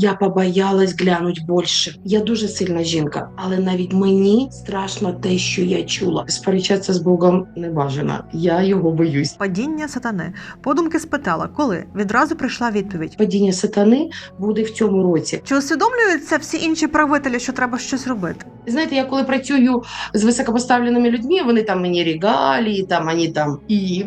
Я побоялась глянуть більше. Я дуже сильна жінка, але навіть мені страшно те, що я чула. Сперечатися з Богом не бажано. Я його боюсь. Падіння сатани. Подумки спитала, коли відразу прийшла відповідь. Падіння сатани буде в цьому році. Чи усвідомлюються всі інші правителі, що треба щось робити? Знаєте, я коли працюю з високопоставленими людьми, вони там мені регалії, там вони там і.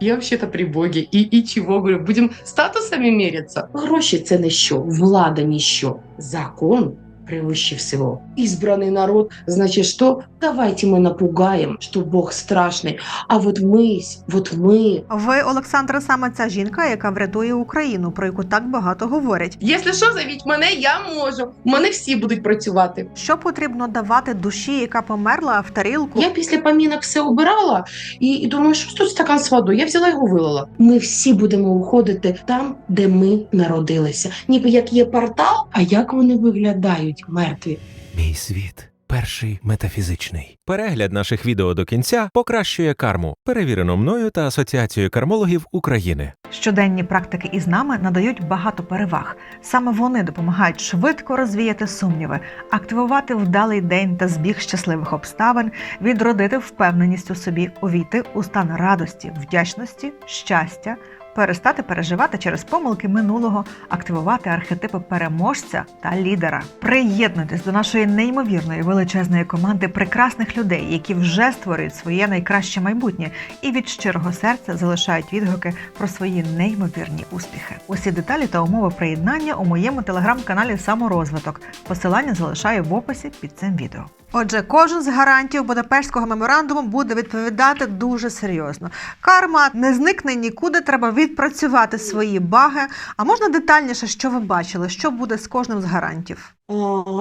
Я вообще-то при Боге. І, і чого? Говорю, будемо статусами мірятися. Гроші це не що, влада ніщо. Закон превыше всего. Избранный народ, значит, что? Давайте мы напугаем, что Бог страшный. А вот мы, вот мы. Ви, Олександра, саме ця жінка, яка врятує Україну, про яку так багато говорять. Якщо що, зовіть мене, я можу. У мене всі будуть працювати. Що потрібно давати душі, яка померла в тарілку? Я після помінок все обирала і, і думаю, що тут стакан з водою. Я взяла його вилила. Ми всі будемо уходити там, де ми народилися. Ніби як є портал, а як вони виглядають Мертві. Мій світ перший метафізичний. Перегляд наших відео до кінця покращує карму, перевірено мною та Асоціацією кармологів України. Щоденні практики із нами надають багато переваг. Саме вони допомагають швидко розвіяти сумніви, активувати вдалий день та збіг щасливих обставин, відродити впевненість у собі, увійти у стан радості, вдячності, щастя. Перестати переживати через помилки минулого, активувати архетипи переможця та лідера. Приєднуйтесь до нашої неймовірної величезної команди прекрасних людей, які вже створюють своє найкраще майбутнє і від щирого серця залишають відгуки про свої неймовірні успіхи. Усі деталі та умови приєднання у моєму телеграм-каналі Саморозвиток. Посилання залишаю в описі під цим відео. Отже, кожен з гарантів Будапештського меморандуму буде відповідати дуже серйозно. Карма не зникне нікуди, треба відпрацювати свої баги. А можна детальніше, що ви бачили, що буде з кожним з гарантів?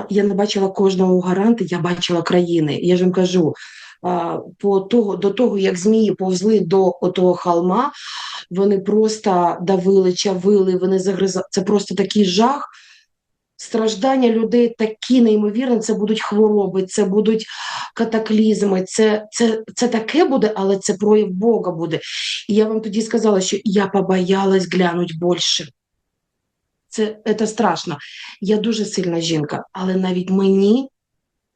Я не бачила кожного гаранта, я бачила країни. Я ж вам кажу, по того, до того, як змії повзли до отого холма, вони просто давили, чавили, вони загризали. Це просто такий жах. Страждання людей такі неймовірні, це будуть хвороби, це будуть катаклізми, це, це, це таке буде, але це прояв Бога буде. І я вам тоді сказала, що я побоялась глянуть більше. Це, це страшно. Я дуже сильна жінка, але навіть мені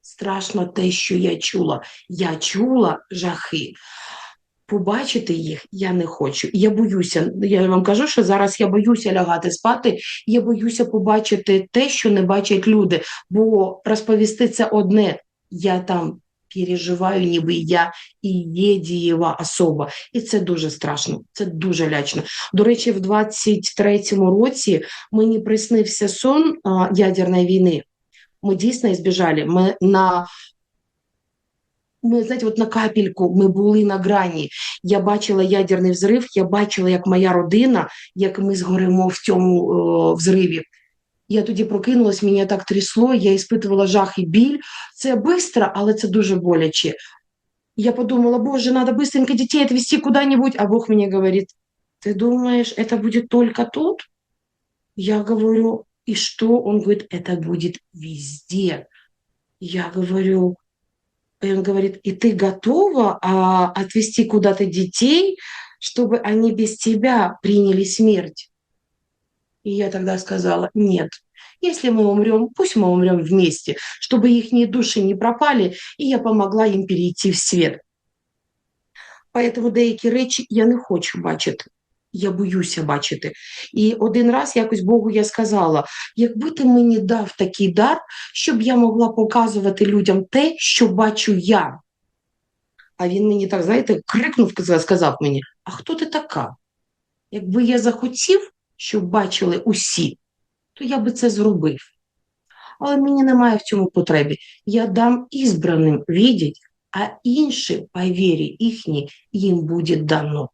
страшно те, що я чула. Я чула жахи. Побачити їх я не хочу. Я боюся. Я вам кажу, що зараз я боюся лягати спати. Я боюся побачити те, що не бачать люди. Бо розповісти це одне. Я там переживаю, ніби я і є дієва особа. І це дуже страшно, це дуже лячно. До речі, в 23-му році мені приснився сон ядерної війни. Ми дійсно збіжали. Ми на ми, знаєте, от на капельку ми були на грані. Я бачила ядерний взрив, я бачила, як моя родина, як ми згоримо в цьому о, взриві. Я тоді прокинулась, мене так трясло, я іспитувала жах і біль. Це швидко, але це дуже боляче. Я подумала, боже, надо быстренько детей отвезти куда-нибудь, а Бог мне говорит, ты думаешь, это будет только тут? Я говорю, и что? Он говорит, это будет везде. Я говорю, и он говорит, и ты готова а, отвезти куда-то детей, чтобы они без тебя приняли смерть? И я тогда сказала, нет, если мы умрем, пусть мы умрем вместе, чтобы их души не пропали, и я помогла їм перейти в світ. Поэтому деякі речі я не хочу бачити. Я боюся бачити. І один раз якось Богу я сказала: якби ти мені дав такий дар, щоб я могла показувати людям те, що бачу я. А він мені так, знаєте, крикнув, сказав мені: А хто ти така? Якби я захотів, щоб бачили усі, то я би це зробив. Але мені немає в цьому потреби. Я дам ізбраним відять, а інші, по вірі їм буде дано.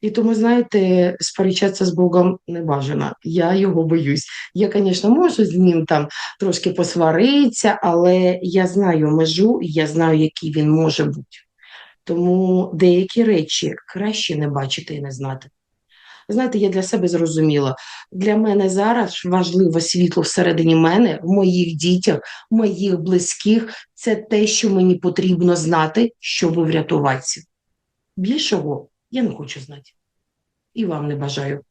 І тому, знаєте, сперечатися з Богом не бажано. Я його боюсь. Я, звісно, можу з ним там трошки посваритися, але я знаю межу, я знаю, який він може бути. Тому деякі речі краще не бачити і не знати. Знаєте, я для себе зрозуміла. Для мене зараз важливо світло всередині мене, в моїх дітях, моїх близьких. Це те, що мені потрібно знати, щоб врятуватися. Більшого я не хочу знати. І вам не бажаю.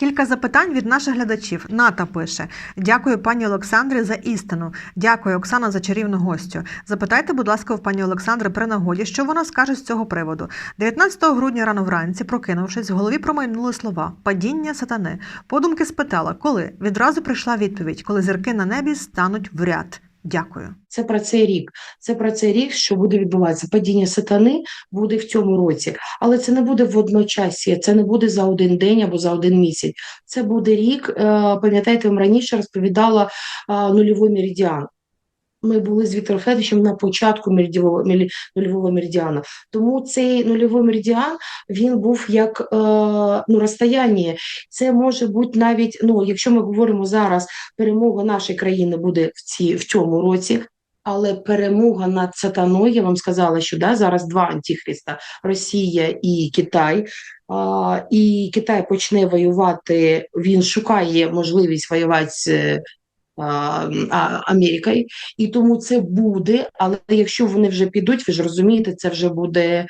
Кілька запитань від наших глядачів. Ната пише: Дякую пані Олександрі за істину. Дякую, Оксана, за чарівну гостю. Запитайте, будь ласка, в пані Олександри при нагоді, що вона скаже з цього приводу. 19 грудня рано вранці, прокинувшись, в голові промайнули слова падіння сатани. Подумки спитала, коли відразу прийшла відповідь, коли зірки на небі стануть в ряд. Дякую. Це про цей рік. Це про цей рік, що буде відбуватися. Падіння сатани буде в цьому році, але це не буде в одночасі, це не буде за один день або за один місяць. Це буде рік. е, Пам'ятаєте, вам раніше розповідала е, нульовий меридіан. Ми були з Віктором Федоровичем на початку мелі- нульового меридіану. Тому цей нульовий меридіан він був як е, ну, розстояння. Це може бути навіть, ну, якщо ми говоримо зараз, перемога нашої країни буде в, ці, в цьому році. Але перемога над сатаною, я вам сказала, що да, зараз два антихриста Росія і Китай. А, і Китай почне воювати, він шукає можливість воювати з Америкою, і тому це буде. Але якщо вони вже підуть, ви ж розумієте, це вже буде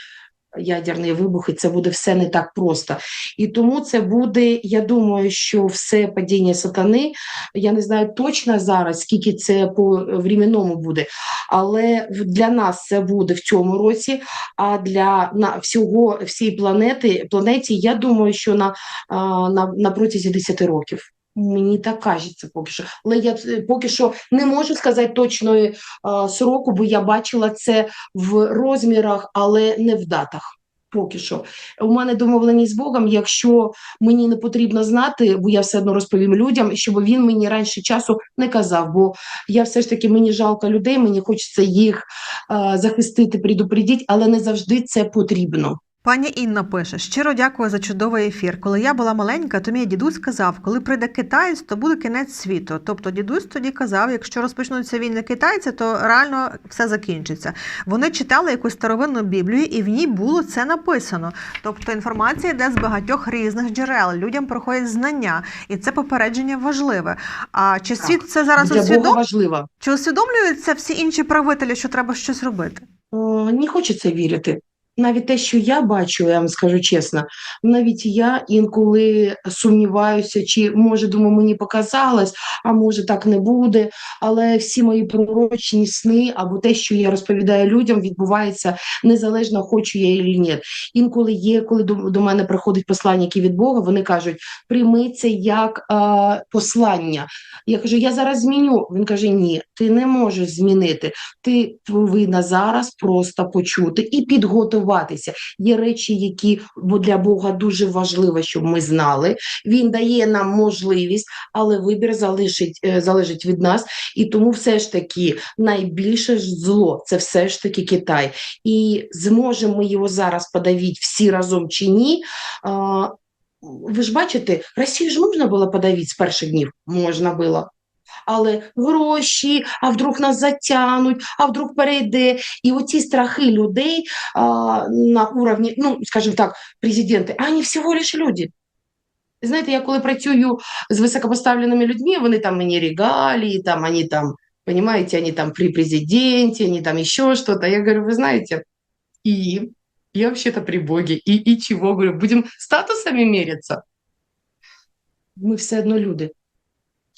ядерний вибух, і це буде все не так просто. І тому це буде, я думаю, що все падіння сатани, я не знаю точно зараз, скільки це по временному буде, але для нас це буде в цьому році, а для на всього всієї планети, планеті, я думаю, що на, на, на протязі 10 років. Мені так кажеться поки що. Але я е, поки що не можу сказати точної а, сроку, бо я бачила це в розмірах, але не в датах. Поки що. У мене домовленість з Богом, якщо мені не потрібно знати, бо я все одно розповім людям, щоб він мені раніше часу не казав, бо я все ж таки мені жалко людей, мені хочеться їх а, захистити, предупредити, але не завжди це потрібно. Пані Інна пише: щиро дякую за чудовий ефір. Коли я була маленька, то мій дідусь сказав, коли прийде китаєць, то буде кінець світу. Тобто дідусь тоді казав, якщо розпочнуться війни китайці, то реально все закінчиться. Вони читали якусь старовинну біблію, і в ній було це написано. Тобто інформація йде з багатьох різних джерел. Людям проходять знання, і це попередження важливе. А чи Так. світ це зараз усвідом... чи усвідомлюються всі інші правителі, що треба щось робити? О, Не хочеться вірити. Навіть те, що я бачу, я вам скажу чесно, навіть я інколи сумніваюся, чи може, думаю, мені показалось, а може так не буде. Але всі мої пророчні сни або те, що я розповідаю людям, відбувається незалежно, хочу я і ні. Інколи є, коли до, до мене приходять посланники від Бога, вони кажуть, прийми це як е, послання. Я кажу, я зараз зміню. Він каже: Ні, ти не можеш змінити. Ти повинна зараз просто почути і підготуватися. Є речі, які для Бога дуже важливо, щоб ми знали. Він дає нам можливість, але вибір залишить, е, залежить від нас. І тому все ж таки найбільше зло це все ж таки Китай. І зможемо ми його зараз подавити всі разом чи ні. Ви ж бачите, Росію ж можна було подавити з перших днів? Можна було. Але гроші, а вдруг нас затягнуть, а вдруг перейде. І оці страхи людей а, на уровні, ну, скажімо так, президенти, а вони всього лиш люди. Знаєте, я коли працюю з високопоставленими людьми, вони там мені регалії, там, вони там, понимаете, они там при президенте, они там еще что-то. Я говорю, вы знаете, и я вообще-то при Боге, и, и чего, говорю, будем статусами меряться? Ми все одно люди.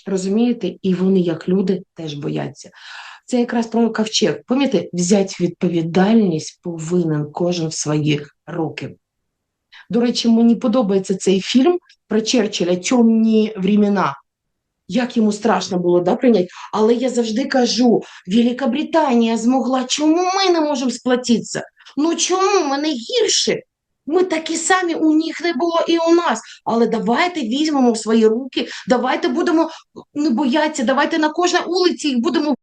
Розумієте? І вони, як люди, теж бояться. Це якраз про ковчег. Пам'ятаєте, взяти відповідальність повинен кожен в свої руки. До речі, мені подобається цей фільм про Черчилля «Темні времена». Як йому страшно було да, прийняти. Але я завжди кажу: Великобританія змогла, чому ми не можемо сплатитися? Ну чому ми не гірше? Ми такі самі, у них не було і у нас. Але давайте візьмемо в свої руки, давайте будемо не боятися, давайте на кожній вулиці їх будемо.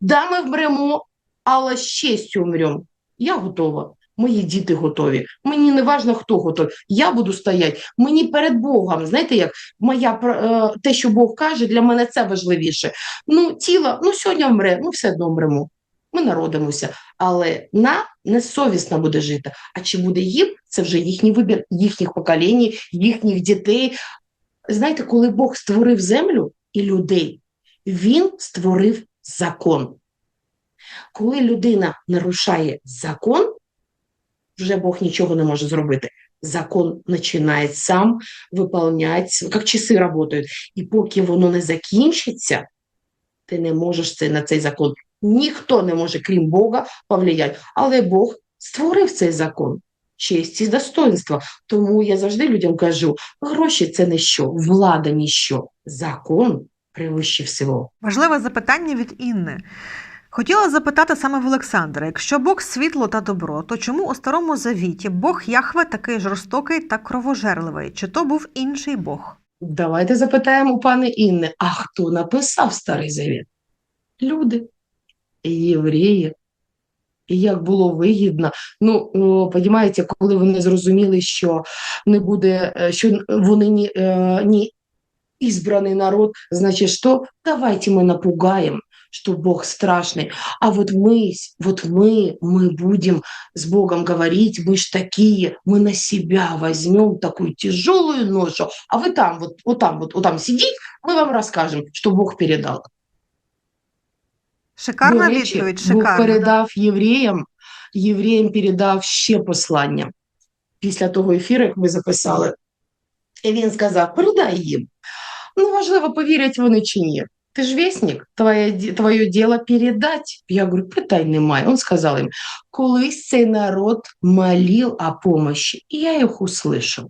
Да, ми вмремо, але з честю вмремо. Я готова. Мої діти готові. Мені не важливо, хто готовий. Я буду стояти. Мені перед Богом, знаєте, як моя е, те, що Бог каже, для мене це важливіше. Ну, тіло, ну сьогодні вмре, ну все одно вмремо. Ми народимося, але на несовісно буде жити. А чи буде їм, це вже їхній вибір, їхніх поколінь, їхніх дітей. Знаєте, коли Бог створив землю і людей, він створив закон. Коли людина нарушає закон, вже Бог нічого не може зробити. закон починає сам виповняти, як часи працюють. І поки воно не закінчиться, ти не можеш це, на цей закон. Ніхто не може, крім Бога, повлияти. Але Бог створив цей закон. Честь і достоинство. Тому я завжди людям кажу: гроші це не що, влада ніщо. Закон превище всього. Важливе запитання від Інни. Хотіла запитати саме в Олександра: якщо Бог світло та добро, то чому у старому завіті Бог Яхве такий жорстокий та кровожерливий? Чи то був інший Бог? Давайте запитаємо у пани Інни, а хто написав Старий Завіт? Люди, євреї. І як було вигідно. Ну, о, понімаєте, коли вони зрозуміли, що не буде, е, що вони не, е, не избранный народ, значит, что? Давайте мы напугаем, что Бог страшный. А вот мы, с- вот мы, мы будем с Богом говорить, мы ж такие, мы на себя возьмем такую тяжелую ношу, а вы там, вот, вот там, вот, вот там сидите, мы вам расскажем, что Бог передал. Шикарна До речі, відповідь, Бог шикарна. передав євреям, євреям передав ще послання. Після того ефіру, як ми записали, і він сказав, передай їм. Ну, важливо, повірять вони чи ні. Ти ж вісник, твоє, ді- твоє діло передать. Я говорю, питань немає. Він сказав їм, колись цей народ молив о помощи, і я їх услышав.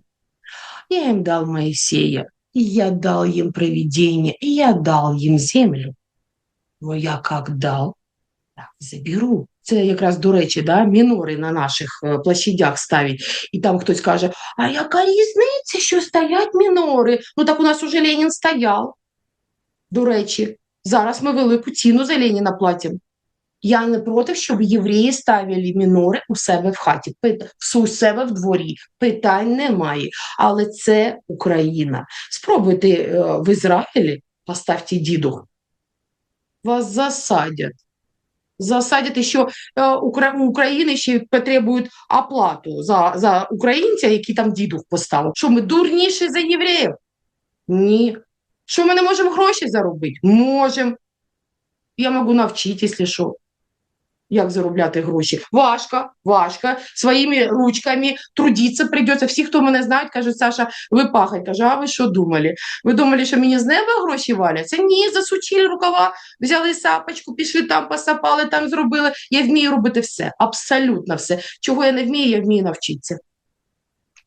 Я їм дав Моїсея, і я дал їм провидение, і я дал їм землю. Ну, я як дав, так заберу. Це якраз, до речі, да, мінори на наших е, площадях ставлять. І там хтось каже, а яка різниця, що стоять мінори? Ну так у нас уже Ленін стояв. До речі, зараз ми велику ціну за Леніна платимо. Я не проти, щоб євреї ставили мінори у себе в хаті, у себе в дворі. Питань немає. Але це Україна. Спробуйте е, в Ізраїлі, поставте дідух. Вас засадять. Засадят еще е, Укра- України ще потребують оплату за, за українця, який там дідух поставив. Що ми дурніші за євреїв? Ні. Що ми не можемо гроші заробити? Можемо. Я можу навчити, якщо що. Як заробляти гроші? Важко, важко. Своїми ручками трудитися прийдеться. Всі, хто мене знають, кажуть, Саша, ви пахать. Кажу, а ви що думали? Ви думали, що мені з неба гроші валяться? Ні, засучили рукава, взяли сапочку, пішли там, посапали, там зробили. Я вмію робити все, абсолютно все. Чого я не вмію, я вмію навчитися.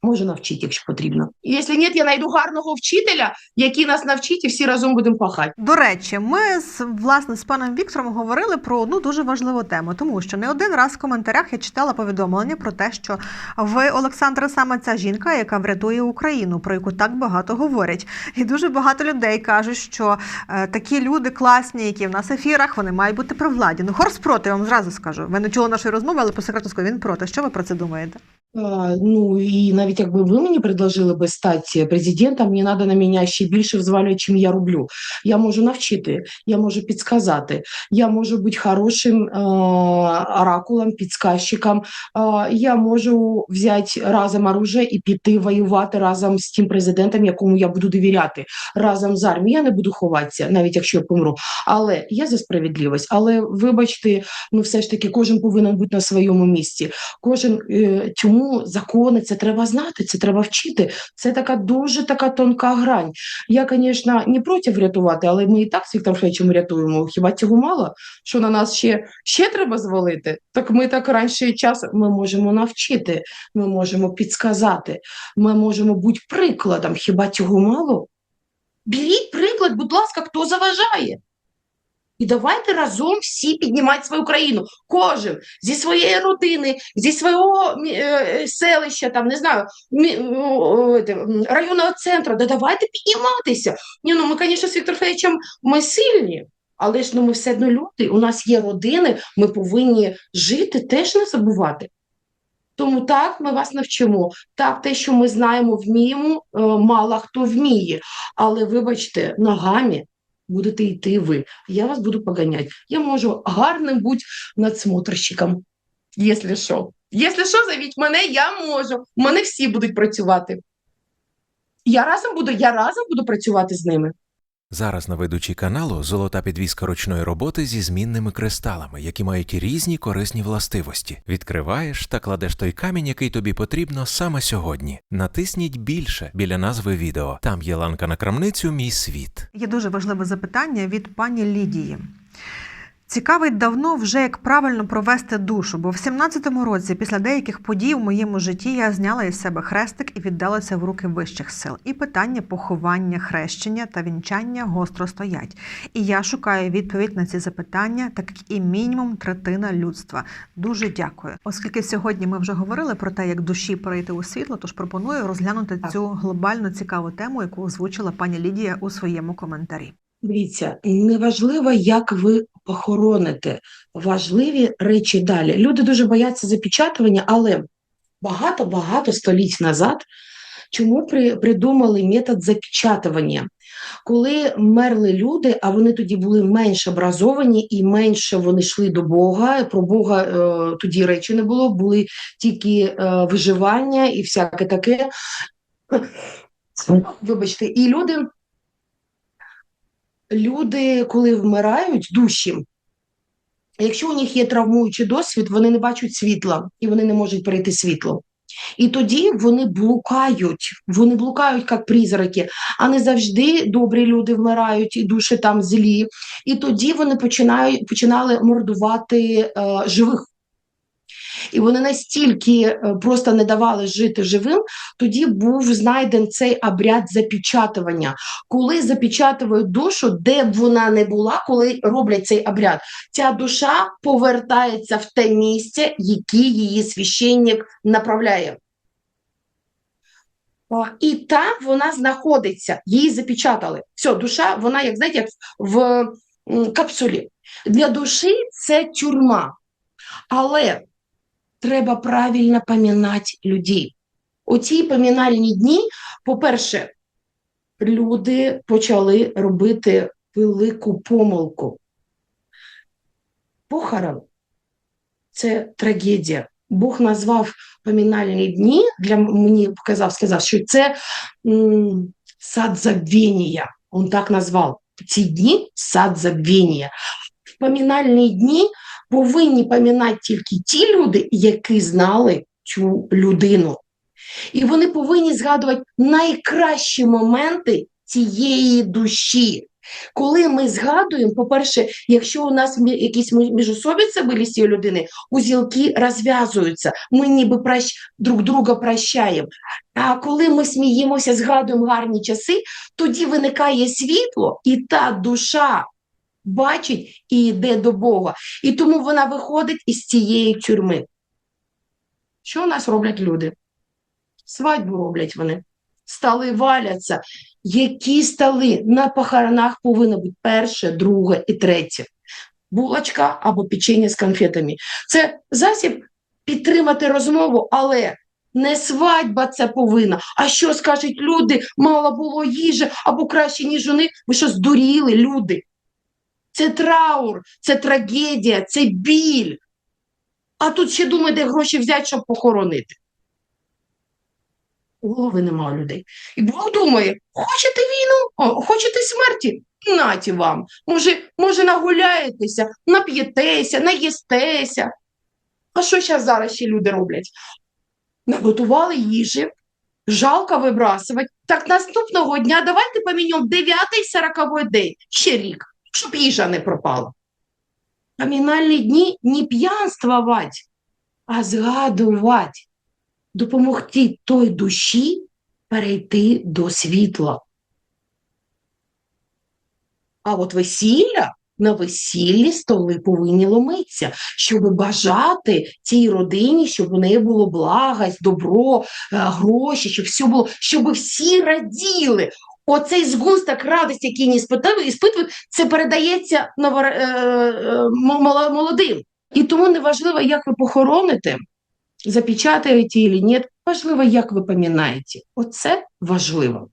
Можу навчити, якщо потрібно. І Якщо ні, я знайду гарного вчителя, який нас навчить, і всі разом будемо пахати. До речі, ми з власне з паном Віктором говорили про одну дуже важливу тему, тому що не один раз в коментарях я читала повідомлення про те, що ви, Олександра, саме ця жінка, яка врятує Україну, про яку так багато говорять. І дуже багато людей кажуть, що е, такі люди класні, які в нас ефірах, вони мають бути при владі. Ну, Хорс проти, я вам зразу скажу. Ви не чули нашої розмови, але по секрету скажу, він проти. Що ви про це думаєте? Ну і навіть якби ви мені предложили би стати президентом, мені треба на мене ще більше взвалювати, чим я роблю. Я можу навчити, я можу підсказати, я можу бути хорошим е, оракулом, підсказчиком. Е, я можу взяти разом оружие і піти воювати разом з тим президентом, якому я буду довіряти, разом з армією. Я не буду ховатися, навіть якщо я помру. Але я за справедливість. Але вибачте, ну все ж таки, кожен повинен бути на своєму місці. Кожен е, чому закони це треба знати, це треба вчити. Це така дуже така тонка грань. Я, звісно, не проти врятувати, але ми і так з Віктором Федоровичем рятуємо. Хіба цього мало? Що на нас ще, ще треба звалити? Так ми так раніше час ми можемо навчити, ми можемо підсказати, ми можемо бути прикладом. Хіба цього мало? Беріть приклад, будь ласка, хто заважає. І давайте разом всі піднімати свою країну. Кожен зі своєї родини, зі свого е, селища, там не знаю, мі- м, районного центру. Да давайте підніматися. Ні, ну ми, звісно, з Віктором Федоровичем, ми сильні, але ж ну ми все одно люди. У нас є родини, ми повинні жити, теж не забувати. Тому так ми вас навчимо. Так, те, що ми знаємо, вміємо, е, мало хто вміє. Але вибачте, ногами будете йти ви. Я вас буду поганяти. Я можу гарним бути надсмотрщиком, якщо що. Якщо що, зовіть мене, я можу. У мене всі будуть працювати. Я разом буду, я разом буду працювати з ними. Зараз на ведучій каналу золота підвіска ручної роботи зі змінними кристалами, які мають різні корисні властивості. Відкриваєш та кладеш той камінь, який тобі потрібно саме сьогодні. Натисніть більше біля назви відео. Там є ланка на крамницю Мій світ. Є дуже важливе запитання від пані Лідії. Цікавить давно вже, як правильно провести душу, бо в 17-му році, після деяких подій у моєму житті, я зняла із себе хрестик і віддалася в руки вищих сил. І питання поховання, хрещення та вінчання гостро стоять. І я шукаю відповідь на ці запитання, так як і мінімум третина людства. Дуже дякую. Оскільки сьогодні ми вже говорили про те, як душі перейти у світло, тож пропоную розглянути Так. цю глобально цікаву тему, яку озвучила пані Лідія у своєму коментарі. Дивіться, неважливо, як ви похороните, важливі речі далі. Люди дуже бояться запечатування, але багато-багато століть назад чому при, придумали метод запечатування? Коли мерли люди, а вони тоді були менш образовані і менше вони йшли до Бога. Про Бога е, тоді речі не було, були тільки е, виживання і всяке таке. Вибачте, і люди люди, коли вмирають, душі, якщо у них є травмуючий досвід, вони не бачать світла і вони не можуть перейти світло. І тоді вони блукають, вони блукають як призраки, а не завжди добрі люди вмирають, і душі там злі. І тоді вони починають, починали мордувати е, живих. І вони настільки е, просто не давали жити живим, тоді був знайден цей обряд запечатування. Коли запечатують душу, де б вона не була, коли роблять цей обряд, ця душа повертається в те місце, яке її священник направляє. І там вона знаходиться, її запечатали. Все, душа, вона, як знаєте, як в капсулі. Для душі це тюрма. Але треба правильно пам'ятати людей. У ці помінальні дні, по-перше, люди почали робити велику помилку. Похорон це трагедія. Бог назвав помінальні дні, для мені показав, сказав, що це м, сад забвіння. Він так назвав. Ці дні сад забвіння. В помінальні дні повинні пам'ятати тільки ті люди, які знали цю людину. І вони повинні згадувати найкращі моменти цієї душі. Коли ми згадуємо, по-перше, якщо у нас якісь мі- міжособиці були з цією людиною, узілки розв'язуються, ми ніби прощ... друг друга прощаємо. А коли ми сміємося, згадуємо гарні часи, тоді виникає світло, і та душа бачить і йде до Бога. І тому вона виходить із цієї тюрми. Що у нас роблять люди? Свадьбу роблять вони. Столи валяться. Які столи на похоронах повинно бути перше, друге і третє. Булочка або печення з конфетами. Це засіб підтримати розмову, але не свадьба це повинна. А що скажуть люди? Мало було їжі або краще, ніж у них. Ви що здуріли, люди? Це траур, це трагедія, це біль. А тут ще думає, де гроші взяти, щоб похоронити. Голови нема людей. І Бог думає, хочете війну, О, хочете смерті? Наті вам. Може, може нагуляєтеся, нап'єтеся, наїстеся. А що зараз зараз ще люди роблять? Наготували їжі, жалко вибрасувати. Так наступного дня давайте поміняємо 9-й 40 день, ще рік, щоб їжа не пропала. Помінальні дні не п'янствувати, а згадувати, допомогти той душі перейти до світла. А от весілля, на весіллі столи повинні ломитися, щоб бажати цій родині, щоб у неї було благость, добро, е, гроші, щоб все було, щоб всі раділи. Оцей згусток радості, який не іспитали, іспитують, це передається новор... е, е, мо- моло- молодим. І тому не важливо, як ви похороните, запечатаєте чи ні, важливо, як ви пам'ятаєте. Оце важливо.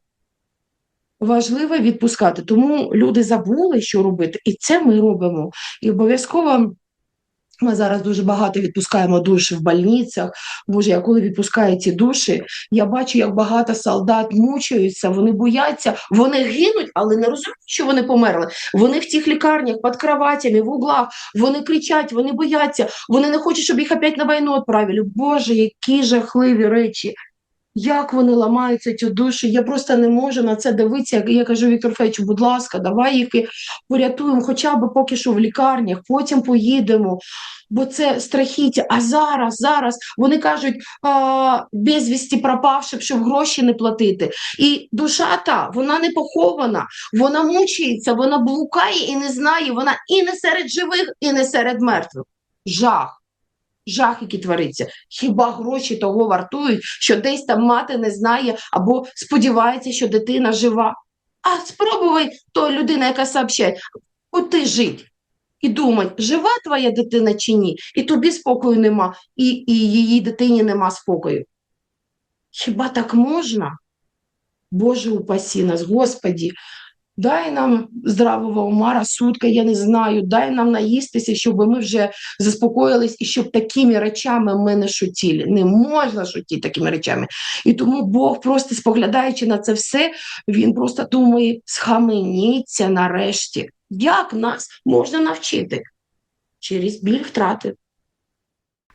Важливо відпускати. Тому люди забули, що робити, і це ми робимо. І обов'язково Ми зараз дуже багато відпускаємо душі в больницях. Боже, я коли відпускаю ці душі, я бачу, як багато солдат мучаються, вони бояться, вони гинуть, але не розуміють, що вони померли. Вони в тих лікарнях під кроватями, в углах, вони кричать, вони бояться, вони не хочуть, щоб їх опять на війну відправили. Боже, які жахливі речі. Як вони ламаються ці душі, я просто не можу на це дивитися. Я- кажу Віктор Федоровичу, будь ласка, давай їх порятуємо, хоча б поки що в лікарнях, потім поїдемо. Бо це страхіття. А зараз, зараз вони кажуть, безвісті пропавши, щоб гроші не платити. І душа та, вона не похована, вона мучається, вона блукає і не знає, вона і не серед живих, і не серед мертвих. Жах. Жах, який твориться. Хіба гроші того вартують, що десь там мати не знає або сподівається, що дитина жива. А спробуй то людина, яка сообщає, ти жить і думай, жива твоя дитина чи ні, і тобі спокою нема, і, і її дитині нема спокою. Хіба так можна? Боже упасі нас, Господі, дай нам здравого ума, розсудка, я не знаю, дай нам наїстися, щоб ми вже заспокоїлись і щоб такими речами ми не шутіли. Не можна шутити такими речами. І тому Бог, просто споглядаючи на це все, він просто думає, схаменіться нарешті. Як нас можна навчити? Через біль втрати.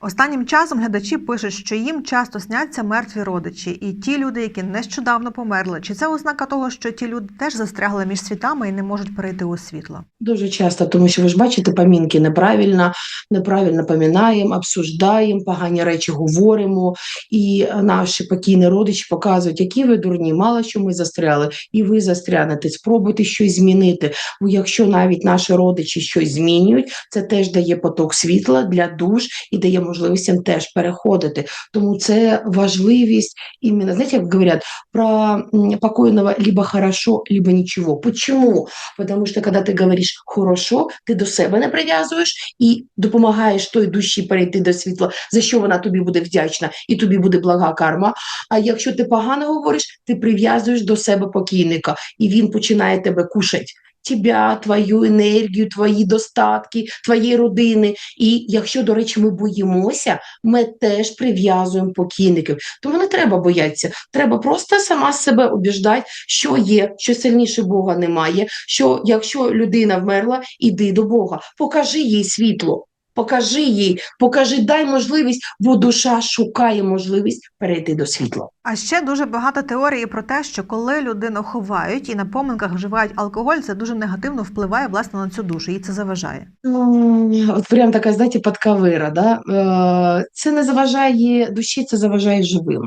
Останнім часом глядачі пишуть, що їм часто сняться мертві родичі, і ті люди, які нещодавно померли. Чи це ознака того, що ті люди теж застрягли між світами і не можуть перейти у світло? Дуже часто, тому що ви ж бачите, помінки неправильно, неправильно помінаємо, обсуждаємо, погані речі говоримо, і наші покійні родичі показують, які ви дурні, мало що ми застряли, і ви застрянете. Спробуйте щось змінити. Бо якщо навіть наші родичі щось змінюють, це теж дає поток світла для душ і дає можливість їм теж переходити. Тому це важливість іменно, знаєте, як говорять, про покойного либо хорошо, либо ничего. Почему? Потому що коли ти говориш хорошо, ти до себе не прив'язуєш і допомагаєш той душі перейти до світла, за що вона тобі буде вдячна, і тобі буде блага карма. А якщо ти погано говориш, ти прив'язуєш до себе покійника, і він починає тебе кушати. Тебя, твою енергію, твої достатки, твоєї родини. І якщо, до речі, ми боїмося, ми теж прив'язуємо покійників. Тому не треба боятися. Треба просто сама себе обіждати, що є, що сильніше Бога немає. Що якщо людина вмерла, іди до Бога, покажи їй світло. Покажи їй, покажи, дай можливість, бо душа шукає можливість перейти до світла. А ще дуже багато теорії про те, що коли людину ховають і на поминках вживають алкоголь, це дуже негативно впливає власне на цю душу, їй це заважає. От прям така, знаєте, подковира, да? Е, Це не заважає душі, це заважає живим.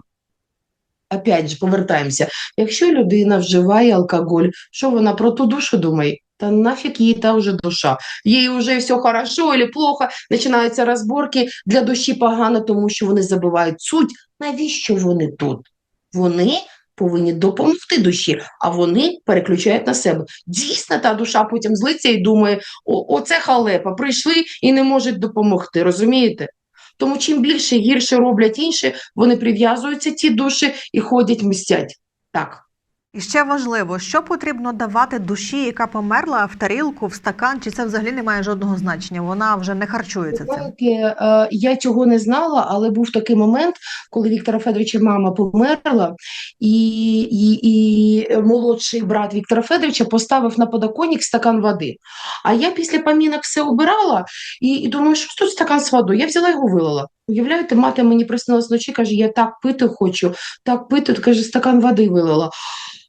Опять же, повертаємося. Якщо людина вживає алкоголь, що вона про ту душу думає? Та нафіг їй та вже душа. Їй вже все хорошо або плохо, починаються розборки для душі погано, тому що вони забувають суть. Навіщо вони тут? Вони повинні допомогти душі, а вони переключають на себе. Дійсно, та душа потім злиться і думає, о, оце халепа, прийшли і не можуть допомогти, розумієте? Тому чим більше гірше роблять інші, вони прив'язуються ті душі і ходять мстять. Так. І ще важливо, що потрібно давати душі, яка померла в тарілку, в стакан, чи це взагалі не має жодного значення? Вона вже не харчується цим. Е, я цього не знала, але був такий момент, коли Віктора Федоровича мама померла, і, і, і молодший брат Віктора Федоровича поставив на подоконник стакан води. А я після помінок все обирала і, і думаю, що тут стакан з водою. Я взяла його вилила. Уявляєте, мати мені приснилась вночі, каже, я так пити хочу, так пити, каже, стакан води вилила.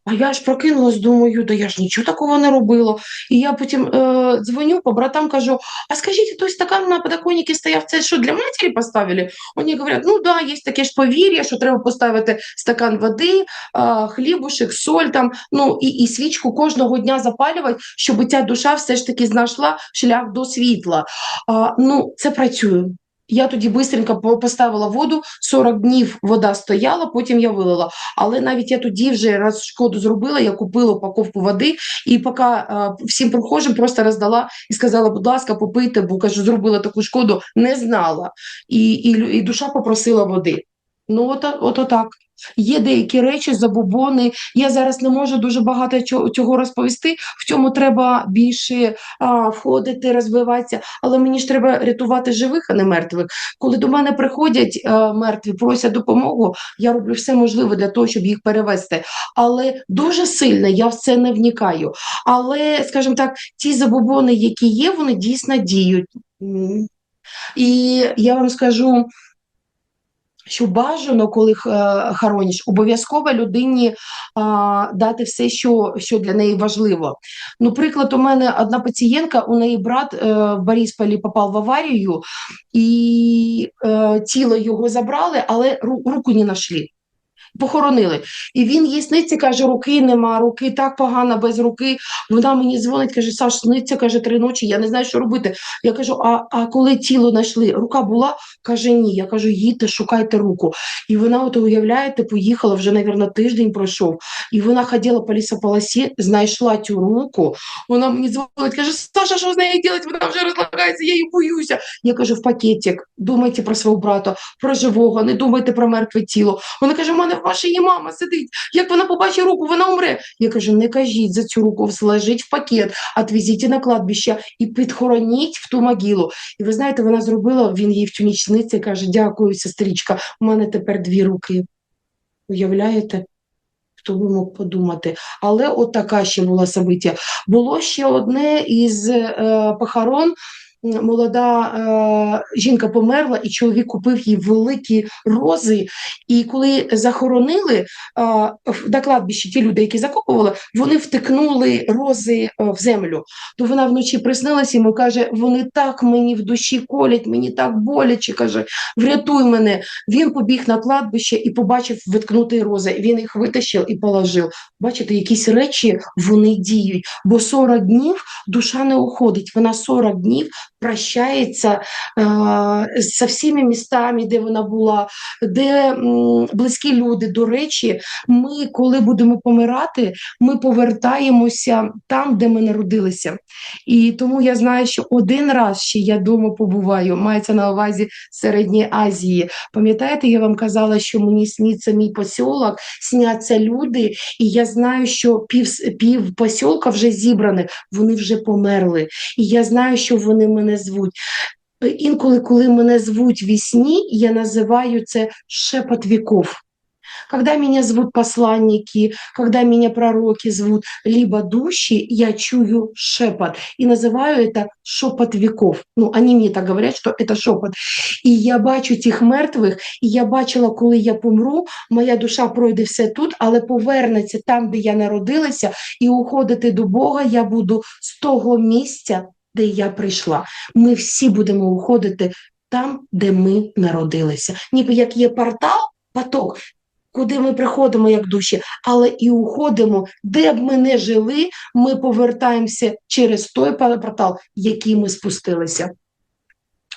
А я ж прокинулась, думаю, да я ж нічого такого не робила. І я потім е, дзвоню по братам, кажу, а скажіть, той стакан на подоконнике стояв, це що, для матері поставили? Вони говорять, ну да, є таке ж повір'я, що треба поставити стакан води, а, хлібушек, соль там, ну і, і свічку кожного дня запалювати, щоб ця душа все ж таки знайшла шлях до світла. А, ну, це працює. Я тоді бистренько поставила воду, 40 днів вода стояла, потім я вилила. Але навіть я тоді вже раз шкоду зробила, я купила упаковку води і поки е, всім прохожим просто роздала і сказала, будь ласка, попийте, бо кажу, зробила таку шкоду, не знала. І, і, і душа попросила води. Ну, от, от, отак. Є деякі речі, забобони. Я зараз не можу дуже багато чого, розповісти. В цьому треба більше а, входити, розвиватися. Але мені ж треба рятувати живих, а не мертвих. Коли до мене приходять а, мертві, просять допомогу, я роблю все можливе для того, щоб їх перевести. Але дуже сильно я в це не вникаю. Але, скажімо так, ті забобони, які є, вони дійсно діють. І я вам скажу, що бажано, коли хорониш, хороніш, обов'язково людині а, дати все, що, що для неї важливо. Ну, приклад, у мене одна пацієнтка, у неї брат е, в Борисполі попав в аварію, і е, тіло його забрали, але ру- руку не знайшли. Похоронили. І він їй сниться, каже, руки нема, руки так погано без руки. Вона мені дзвонить, каже, Саш, сниться, каже, три ночі, я не знаю, що робити. Я кажу, а, а коли тіло знайшли, рука була? Каже, ні. Я кажу, їдьте, шукайте руку. І вона, от уявляєте, поїхала, вже, мабуть, тиждень пройшов. І вона ходила по лісополосі, знайшла цю руку. Вона мені дзвонить, каже, Саша, що з нею робити? Вона вже розлагається, я її боюся. Я кажу, в пакетик, думайте про свого брата, про живого, не думайте про мертве тіло. Вона каже, в мене в машині мама сидить. Як вона побачить руку, вона умре. Я кажу, не кажіть за цю руку, зложіть в пакет, відвезіть на кладбище і підхороніть в ту могилу. І ви знаєте, вона зробила, він їй в цю ніч сниться і каже, дякую, сестричка, у мене тепер дві руки. Уявляєте? Хто би мог подумати. Але от така ще була собиття. Було ще одне із е, похорон. Молода е, жінка померла, і чоловік купив їй великі рози. І коли захоронили е, на кладбищі ті люди, які закопували, вони втикнули рози е, в землю. То вона вночі приснилася йому, каже: вони так мені в душі колять, мені так боляче. каже, врятуй мене. Він побіг на кладбище і побачив виткнути рози. Він їх витащив і положив. Бачите, якісь речі вони діють, бо 40 днів душа не уходить. Вона 40 днів прощається е, з всіми містами, де вона була, де м, близькі люди. До речі, ми, коли будемо помирати, ми повертаємося там, де ми народилися. І тому я знаю, що один раз ще я дома побуваю, мається на увазі Середньої Азії. Пам'ятаєте, я вам казала, що мені сніться мій посілок, сняться люди, і я знаю, що пів, пів посілка вже зібраних, вони вже померли. І я знаю, що вони мене звуть. Е, Інколи, коли мене звуть в сні, я називаю це шепот віков. Когда меня зовут посланники, когда меня пророки зовут, либо души, я чую шепот и называю это шепот веков. Ну, они мне так говорят, что это шепот. І я бачу тих мертвих, і я бачила, коли я помру, моя душа пройде все тут, але повернеться там, де я народилася, і уходити до Бога я буду з того місця, де я прийшла. Ми всі будемо уходити там, де ми народилися. Ніби як є портал, поток, куди ми приходимо як душі, але і уходимо, де б ми не жили, ми повертаємося через той портал, який ми спустилися.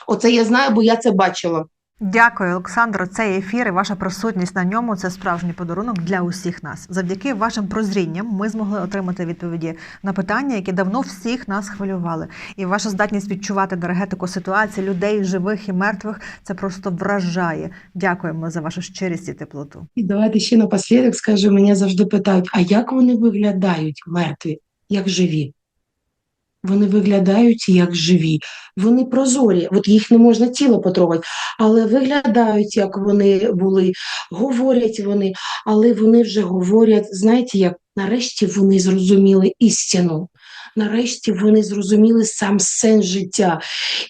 Оце я знаю, бо я це бачила. Дякую, Олександро. Цей ефір і ваша присутність на ньому це справжній подарунок для усіх нас. Завдяки вашим прозрінням ми змогли отримати відповіді на питання, які давно всіх нас хвилювали. І ваша здатність відчувати енергетику ситуації людей, живих і мертвих, це просто вражає. Дякуємо за вашу щирість і теплоту. І давайте ще напослідок скажу, мене завжди питають, а як вони виглядають мертві, як живі? Вони виглядають як живі, вони прозорі, от їх не можна тіло потрогати, але виглядають, як вони були, говорять вони, але вони вже говорять, знаєте, як нарешті вони зрозуміли істину. Нарешті вони зрозуміли сам сенс життя.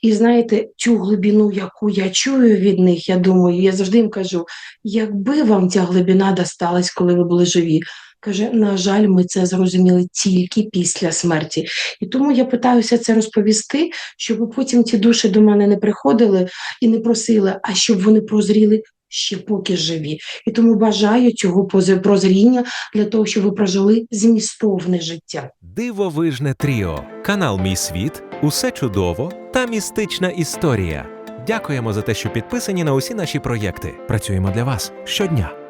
І знаєте, цю глибину, яку я чую від них, я думаю, я завжди їм кажу, якби вам ця глибина досталась, коли ви були живі. Каже, на жаль, ми це зрозуміли тільки після смерті. І тому я питаюся це розповісти, щоб потім ті душі до мене не приходили і не просили, а щоб вони прозріли ще поки живі. І тому бажаю цього прозріння для того, щоб ви прожили змістовне життя. Дивовижне тріо, канал Мій світ, усе чудово та містична історія. Дякуємо за те, що підписані на усі наші проєкти. Працюємо для вас щодня.